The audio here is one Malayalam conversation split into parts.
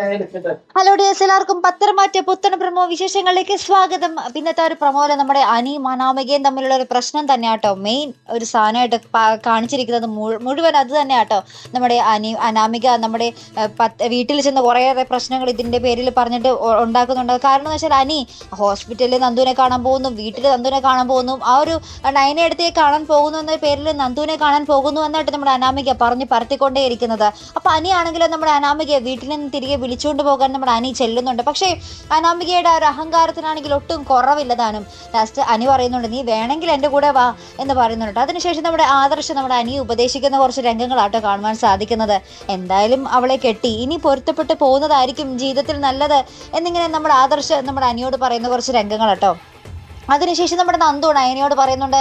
ഹലോ ഡിയേഴ്സ് എല്ലാവർക്കും പത്രമാറ്റ പുത്തൻ പ്രമോ വിശേഷങ്ങളിലേക്ക് സ്വാഗതം. പിന്നത്തെ ഒരു പ്രമോയിൽ നമ്മുടെ അനി അനാമികയും തമ്മിലുള്ള ഒരു പ്രശ്നം തന്നെ കേട്ടോ മെയിൻ ഒരു സാധനമായിട്ട് കാണിച്ചിരിക്കുന്നത് മുഴുവൻ അത് തന്നെ കേട്ടോ നമ്മുടെ അനി അനാമിക നമ്മുടെ വീട്ടിൽ ചെന്ന് കുറേയേറെ പ്രശ്നങ്ങൾ ഇതിന്റെ പേരിൽ പറഞ്ഞിട്ട് ഉണ്ടാക്കുന്നുണ്ട്. കാരണം എന്ന് വെച്ചാൽ അനി ഹോസ്പിറ്റലിൽ നന്ദുവിനെ കാണാൻ പോകുന്നു വീട്ടിൽ നന്ദുവിനെ കാണാൻ പോകുന്നു. ആ ഒരു നയനെ അടുത്തേക്ക് കാണാൻ പോകുന്നു എന്ന പേരിൽ നന്ദുവിനെ കാണാൻ പോകുന്നു എന്നായിട്ട് നമ്മുടെ അനാമിക പറഞ്ഞ് പരത്തിക്കൊണ്ടേയിരിക്കുന്നത്. അപ്പൊ അനിയാണെങ്കിലും നമ്മുടെ അനാമികയെ വീട്ടിൽ നിന്ന് തിരികെ വിളിച്ചുകൊണ്ട് പോകാൻ നമ്മുടെ അനി ചെല്ലുന്നുണ്ട്. പക്ഷേ അനാമികയുടെ ഒരു അഹങ്കാരത്തിനാണെങ്കിൽ ഒട്ടും കുറവില്ല താനും. ലാസ്റ്റ് അനി പറയുന്നുണ്ട് നീ വേണമെങ്കിൽ എന്റെ കൂടെ വാ എന്ന് പറയുന്നുണ്ട്. അതിനുശേഷം നമ്മുടെ ആദർശം നമ്മുടെ അനി ഉപദേശിക്കുന്ന കുറച്ച് രംഗങ്ങളാട്ടോ കാണുവാൻ സാധിക്കുന്നത്. എന്തായാലും അവളെ കെട്ടി. ഇനി പൊരുത്തപ്പെട്ട് പോകുന്നതായിരിക്കും ജീവിതത്തിൽ നല്ലത് എന്നിങ്ങനെ നമ്മുടെ ആദർശം നമ്മുടെ അനിയോട് പറയുന്ന കുറച്ച് രംഗങ്ങളാട്ടോ. അതിനുശേഷം നമ്മുടെ നന്ദു നയനയോട് പറയുന്നുണ്ട്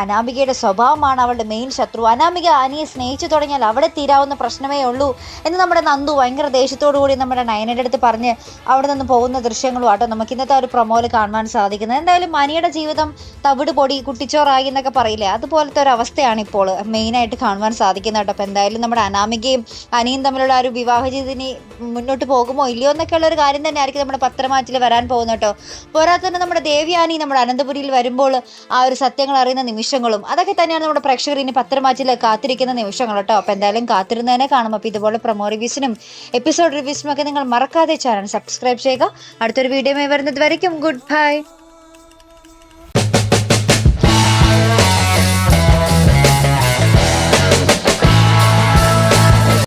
അനാമികയുടെ സ്വഭാവമാണ് അവളുടെ മെയിൻ ശത്രു. അനാമിക അനിയെ സ്നേഹിച്ചു തുടങ്ങിയാൽ അവിടെ തീരാവുന്ന പ്രശ്നമേ ഉള്ളൂ എന്ന് നമ്മുടെ നന്ദു ഭയങ്കര കൂടി നമ്മുടെ നയനയുടെ അടുത്ത് പറഞ്ഞ് അവിടെ നിന്ന് പോകുന്ന ദൃശ്യങ്ങളും ആട്ടോ നമുക്ക് ഇന്നത്തെ ഒരു പ്രൊമോയിൽ കാണുവാൻ സാധിക്കുന്നത്. എന്തായാലും അനിയുടെ ജീവിതം തവിട് പൊടി കുട്ടിച്ചോറായി എന്നൊക്കെ പറയില്ലേ? അതുപോലത്തെ ഒരു അവസ്ഥയാണ് ഇപ്പോൾ മെയിനായിട്ട് കാണുവാൻ സാധിക്കുന്നത് കേട്ടോ. അപ്പോൾ എന്തായാലും നമ്മുടെ അനാമികയും അനിയും തമ്മിലുള്ള ഒരു വിവാഹ ജീവിതത്തിന് മുന്നോട്ട് പോകുമോ ഇല്ലയോ എന്നൊക്കെയുള്ള ഒരു കാര്യം തന്നെ ആയിരിക്കും നമ്മുടെ പത്രമാറ്റിൽ വരാൻ പോകുന്നത് കേട്ടോ. പോരാത്തന്നെ നമ്മുടെ ദേവ്യാനി നമ്മുടെ അനന്തപുരിയിൽ വരുമ്പോൾ ആ ഒരു സത്യങ്ങൾ അറിയുന്ന നിമിഷങ്ങളും അതൊക്കെ തന്നെയാണ് നമ്മുടെ പ്രേക്ഷകർ ഇനി പത്രമാറ്റിൽ കാത്തിരിക്കുന്ന നിമിഷങ്ങൾ കേട്ടോ. അപ്പോൾ എന്തായാലും കാത്തിരുന്നതിനെ കാണും. അപ്പോൾ ഇതുപോലെ പ്രൊമോ റിവ്യൂസിനും എപ്പിസോഡ് റിവ്യൂസിനും ഒക്കെ നിങ്ങൾ മറക്കാതെ ചാനൽ സബ്സ്ക്രൈബ് ചെയ്യുക. അടുത്തൊരു വീഡിയോ വരുന്നത് വരയ്ക്കും. Good bye